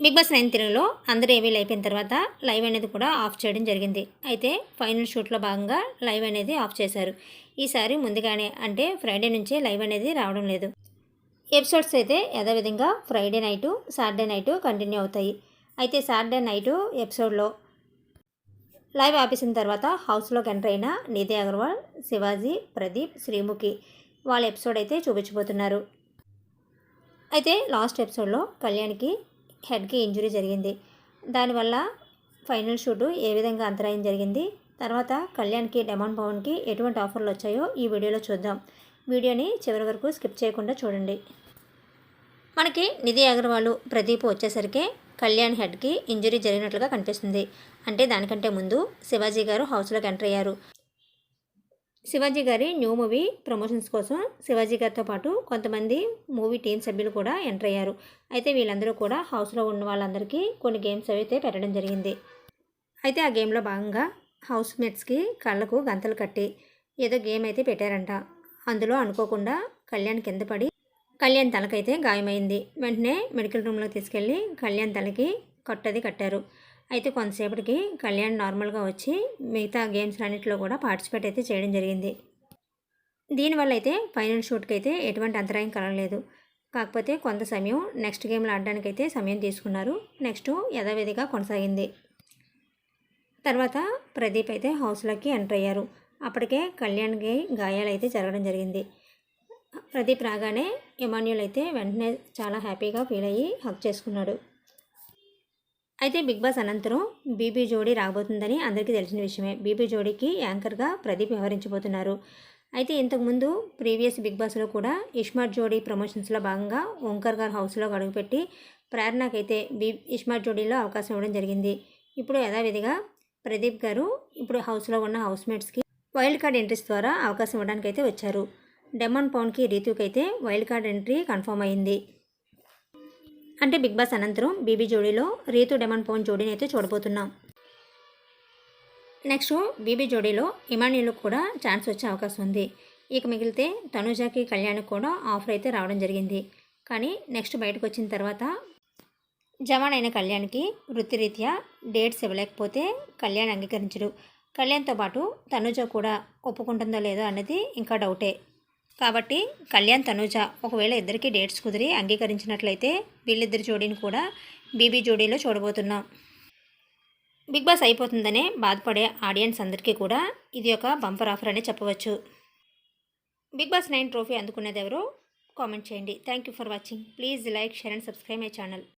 Big Boss nine తెలుగులో అందరూ ఏవీలు అయిపోయిన తర్వాత లైవ్ అనేది కూడా ఆఫ్ చేయడం జరిగింది. అయితే ఫైనల్ షూట్లో భాగంగా లైవ్ అనేది ఆఫ్ చేశారు. ఈసారి ముందుగానే అంటే ఫ్రైడే నుంచే లైవ్ అనేది రావడం లేదు. ఎపిసోడ్స్ అయితే యథావిధంగా Friday night Saturday night continue అవుతాయి. అయితే సాటర్డే నైటు ఎపిసోడ్లో లైవ్ ఆపేసిన తర్వాత హౌస్లోకి ఎంటర్ అయిన నిధి అగర్వాల్ శివాజీ ప్రదీప్ శ్రీముఖి వాళ్ళ ఎపిసోడ్ అయితే చూపించబోతున్నారు. అయితే లాస్ట్ ఎపిసోడ్లో కళ్యాణ్కి హెడ్కి ఇంజురీ జరిగింది. దానివల్ల ఫైనల్ షూటు ఏ విధంగా అంతరాయం జరిగింది తర్వాత కళ్యాణ్కి డెమాన్ పవన్కి ఎటువంటి ఆఫర్లు వచ్చాయో ఈ వీడియోలో చూద్దాం. వీడియోని చివరి వరకు స్కిప్ చేయకుండా చూడండి. మనకి నిధి అగర్వాల్ ప్రదీప్ వచ్చేసరికి కళ్యాణ్ హెడ్కి ఇంజురీ జరిగినట్లుగా కనిపిస్తుంది. అంటే దానికంటే ముందు శివాజీ గారు హౌస్లోకి ఎంటర్ అయ్యారు. శివాజీ గారి న్యూ మూవీ ప్రమోషన్స్ కోసం శివాజీ గారితో పాటు కొంతమంది మూవీ టీం సభ్యులు కూడా ఎంటర్ అయ్యారు. అయితే వీళ్ళందరూ కూడా హౌస్లో ఉన్న వాళ్ళందరికీ కొన్ని గేమ్స్ అయితే పెట్టడం జరిగింది. అయితే ఆ గేమ్లో భాగంగా హౌస్ మేట్స్కి కళ్ళకు గంతలు కట్టి ఏదో గేమ్ అయితే పెట్టారంట. అందులో అనుకోకుండా కళ్యాణ్ కింద పడి కళ్యాణ్ తలకైతే గాయమైంది. వెంటనే మెడికల్ రూమ్లో తీసుకెళ్ళి కళ్యాణ్ తలకి కట్టది కట్టారు. అయితే కొంతసేపటికి కళ్యాణ్ నార్మల్గా వచ్చి మిగతా గేమ్స్ అన్నింటిలో కూడా పార్టిసిపేట్ అయితే చేయడం జరిగింది. దీనివల్ల అయితే ఫైనల్ షూట్కి అయితే ఎటువంటి అంతరాయం కలగలేదు. కాకపోతే కొంత సమయం నెక్స్ట్ గేమ్లో ఆడడానికి అయితే సమయం తీసుకున్నారు. నెక్స్ట్ యథావిధిగా కొనసాగింది. తర్వాత ప్రదీప్ అయితే హౌస్లోకి ఎంటర్ అయ్యారు. అప్పటికే కళ్యాణ్కి గాయాలు అయితే జరగడం జరిగింది. ప్రదీప్ రాగానే ఎమాన్యుల్ అయితే వెంటనే చాలా హ్యాపీగా ఫీల్ అయ్యి హక్ చేసుకున్నాడు. అయితే బిగ్ బాస్ అనంతరం బీబీ జోడీ రాబోతుందని అందరికీ తెలిసిన విషయమే. బీబీ జోడీకి యాంకర్గా ప్రదీప్ వ్యవహరించబోతున్నారు. అయితే ఇంతకుముందు ప్రీవియస్ బిగ్ బాస్లో కూడా ఇష్మార్ట్ జోడీ ప్రమోషన్స్లో భాగంగా ఓంకర్ గారు హౌస్లో అడుగుపెట్టి ప్రేరణకైతే బీ ఇష్మార్ట్ జోడీలో అవకాశం ఇవ్వడం జరిగింది. ఇప్పుడు యథావిధిగా ప్రదీప్ గారు ఇప్పుడు హౌస్లో ఉన్న హౌస్మేట్స్కి వైల్డ్ కార్డ్ ఎంట్రీస్ ద్వారా అవకాశం ఇవ్వడానికైతే వచ్చారు. డెమాన్ పౌన్కి రీతుకైతే అయితే వైల్డ్ కార్డ్ ఎంట్రీ కన్ఫర్మ్ అయింది. అంటే బిగ్ బాస్ అనంతరం బీబీ జోడీలో రీతు డెమన్ పోన్ జోడీని అయితే చూడబోతున్నాం. నెక్స్ట్ బీబీ జోడీలో ఇమాన్యులు కూడా ఛాన్స్ వచ్చే అవకాశం ఉంది. ఇక మిగిలితే తనుజాకి కళ్యాణ్కి కూడా ఆఫర్ అయితే రావడం జరిగింది. కానీ నెక్స్ట్ బయటకు వచ్చిన తర్వాత జవాన్ అయిన కళ్యాణ్కి వృత్తిరీత్యా డేట్స్ ఇవ్వలేకపోతే కళ్యాణ్ అంగీకరించడు. కళ్యాణ్తో పాటు తనుజ కూడా ఒప్పుకుంటుందో లేదో అన్నది ఇంకా డౌటే. కాబట్టి కళ్యాణ్ తనూజ ఒకవేళ ఇద్దరికీ డేట్స్ కుదిరి అంగీకరించినట్లయితే వీళ్ళిద్దరి జోడీని కూడా బీబీ జోడీలో చూడబోతున్నాం. బిగ్ బాస్ అయిపోతుందనే బాధపడే ఆడియన్స్ అందరికీ కూడా ఇది ఒక బంపర్ ఆఫర్ అని చెప్పవచ్చు. బిగ్ బాస్ నైన్ ట్రోఫీ అందుకునేది ఎవరో కామెంట్ చేయండి. Thank you for watching. Please like share and subscribe my channel.